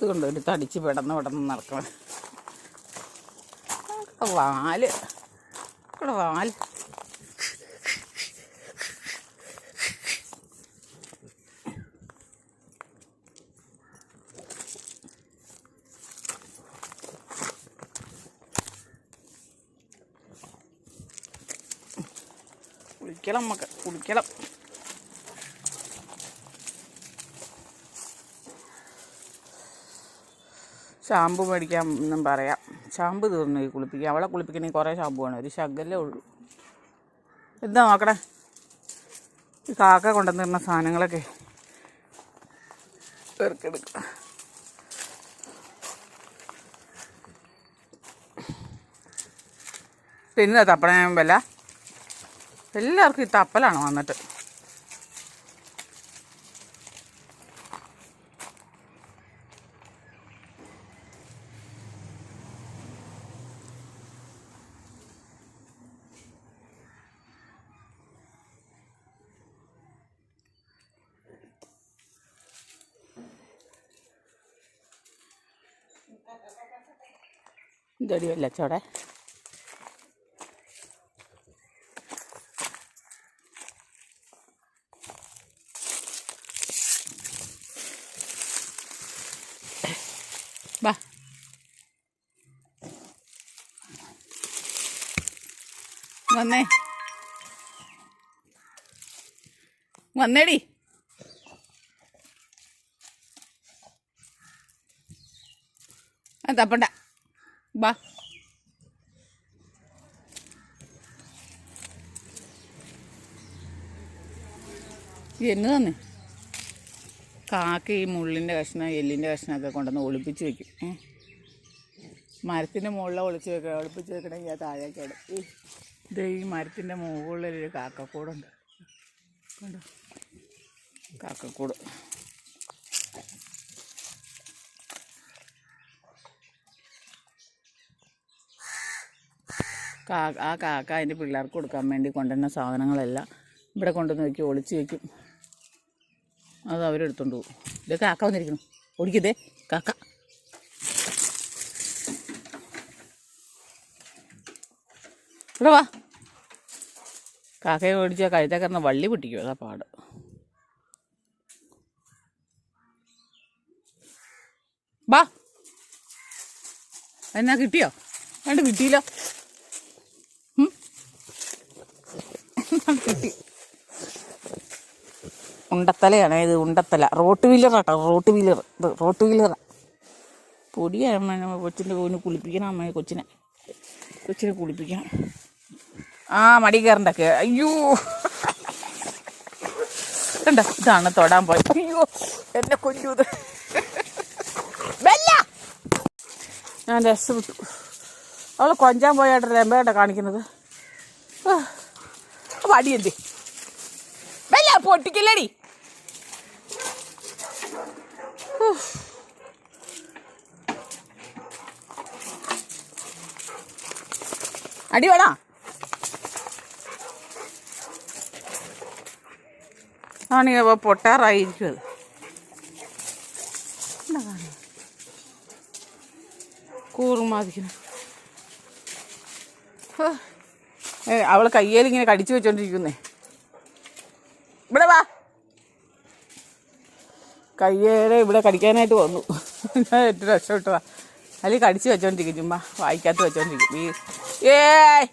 ഇത് കൊണ്ട് ഒരു തടിച്ച് പിടന്ന് പിടന്ന് നടക്കണം. വാൽ ഇവിടെ വാൽ. കുളിക്കണം നമുക്ക് കുളിക്കണം. ഷാമ്പു മേടിക്കാൻ എന്നും പറയാം. ഷാമ്പു തീർന്നു ഈ കുളിപ്പിക്കുക അവളെ കുളിപ്പിക്കണമെങ്കിൽ കുറേ ഷാമ്പു വേണം. ഒരു ശകലേ ഉള്ളൂ. എന്താ നോക്കണേ ഈ കാക്ക കൊണ്ടുവന്നിരുന്ന സാധനങ്ങളൊക്കെ പെറുക്കെടുക്കുക പിന്നെ തപ്പണ വില എല്ലാവർക്കും ഈ തപ്പലാണ് വന്നിട്ട്. ഇതടി വെല്ലച്ചോടെ ബാ. വന്നേ. വന്നേടി. അതപ്പണ്ട തപ്പണ്ട. ബാ. എന്ന് കാക്ക ഈ മുള്ളിന്റെ കഷ്ണം എല്ലിന്റെ കഷ്ണമൊക്കെ കൊണ്ടുവന്ന് ഒളിപ്പിച്ച് വെക്കും. മരത്തിന്റെ മുകളിൽ ഒളിച്ച് വെക്കുക ഒളിപ്പിച്ച് വെക്കണമെങ്കിൽ അത് താഴേക്ക് ഇടും. ഈ ഇത് ഈ മരത്തിന്റെ മുകളിലൊരു കാക്കക്കൂടുണ്ട്. കണ്ടോ? കാക്കക്കൂട്. കാ ആ കാക്ക അതിന്റെ പിള്ളേർക്ക് കൊടുക്കാൻ വേണ്ടി കൊണ്ടുവരുന്ന സാധനങ്ങളെല്ലാം ഇവിടെ കൊണ്ടുവന്ന് വയ്ക്കും ഒളിച്ച് വയ്ക്കും അത് അവരെടുത്തോണ്ട് പോകും. ഇത് കാക്ക വന്നിരിക്കണം ഓടിക്കതേ കാക്ക. ഇവിടെ വാ. കാക്കയെ ഓടിച്ച കഴുത്തേ കിടന്ന് വള്ളി പൊട്ടിക്കും അതാ പാട്. വാ എന്നാ കിട്ടിയോ? വേണ്ട കിട്ടിയില്ലോ. കിട്ടി ഉണ്ടത്തലയാണ്. ഇത് ഉണ്ടത്തല. റോട്ട് വീലർ കേട്ടോ റോട്ട് വീലർ. ഇത് റോട്ട് വീലറാ. പൊടിയാണ് കൊച്ചിന്റെ കോന് കുളിപ്പിക്കണം അമ്മ. കൊച്ചിനെ. കൊച്ചിനെ കുളിപ്പിക്കണം. ആ മടി കയറണ്ടൊക്കെ. അയ്യോ. കണ്ട? ഇതാണ് തൊടാൻ പോയത് അയ്യോ. എന്നെ കൊല്ലു ഇത്. ബെല്ല! ഞാൻ രസപ്പെട്ടു അവളെ കൊഞ്ചാൻ പോയായിട്ട് രമ്പേട്ട കാണിക്കുന്നത്? ആ, വടി എന്തി ബെല്ല പൊട്ടിക്കില്ലടി. അടി വേണോ? ആണെങ്കിൽ അപ്പോൾ പൊട്ടാറായിരിക്കും അത് എന്താ? കൂറുമാതിരിക്കണം ഹോ. ഏ കയ്യേൽ ഇങ്ങനെ കടിച്ചു വെച്ചോണ്ടിരിക്കുന്നേ. ഇവിടെ വാ. കയ്യേലെ ഇവിടെ കടിക്കാനായിട്ട് വന്നു. ഞാൻ ഏറ്റവും രക്ഷപ്പെട്ടതാ. അല്ലെങ്കിൽ കടിച്ചു വെച്ചോണ്ടിരിക്കും ചുമ്മാ വായിക്കാത്ത വെച്ചോണ്ടിരിക്കും. ഈ ഏയ്!